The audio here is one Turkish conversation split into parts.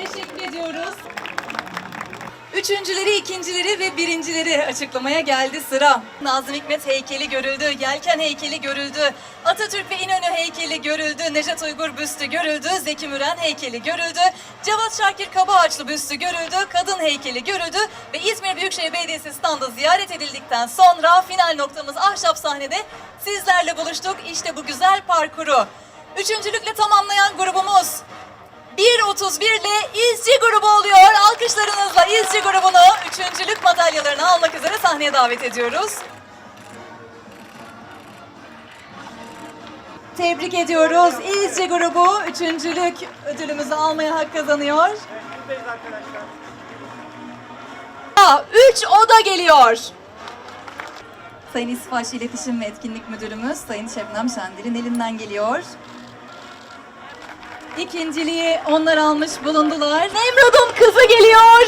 ediyoruz. Üçüncüleri, ikincileri ve birincileri açıklamaya geldi sıra. Nazım Hikmet heykeli görüldü, Yelken heykeli görüldü, Atatürk ve İnönü heykeli görüldü, Nejat Uygur büstü görüldü, Zeki Müren heykeli görüldü, Cevat Şakir Kabaağaçlı büstü görüldü, Kadın heykeli görüldü ve İzmir Büyükşehir Belediyesi standı ziyaret edildikten sonra final noktamız ahşap sahnede sizlerle buluştuk. İşte bu güzel parkuru. Üçüncülükle tamamlayan grubumuz 1.31 ile İzci grubu oluyor. Alkışlarınızla İzci grubunu üçüncülük madalyalarını almak üzere sahneye davet ediyoruz. Tebrik ediyoruz. İzci grubu üçüncülük ödülümüzü almaya hak kazanıyor. Aa, Üç oda geliyor. Sayın İsfaş İletişim ve Etkinlik Müdürümüz Sayın Şebnem Şendir'in elinden geliyor. İkinciliği onlar almış bulundular. Nemrut'un kızı geliyor.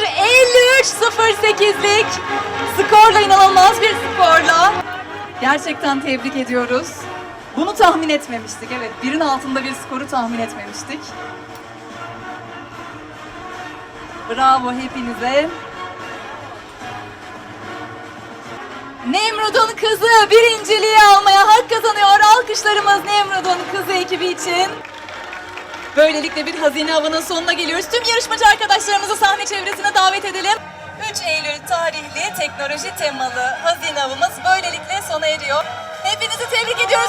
53-08'lik skorla inanılmaz bir skorla. Gerçekten tebrik ediyoruz. Bunu tahmin etmemiştik. Evet, birin altında bir skoru tahmin etmemiştik. Bravo hepinize. Nemrut'un kızı birinciliği almaya hak kazanıyor. Alkışlarımız Nemrut'un kızı ekibi için. Böylelikle bir hazine avının sonuna geliyoruz. Tüm yarışmacı arkadaşlarımızı sahne çevresine davet edelim. 3 Eylül tarihli teknoloji temalı hazine avımız böylelikle sona eriyor. Hepinizi tebrik ediyoruz.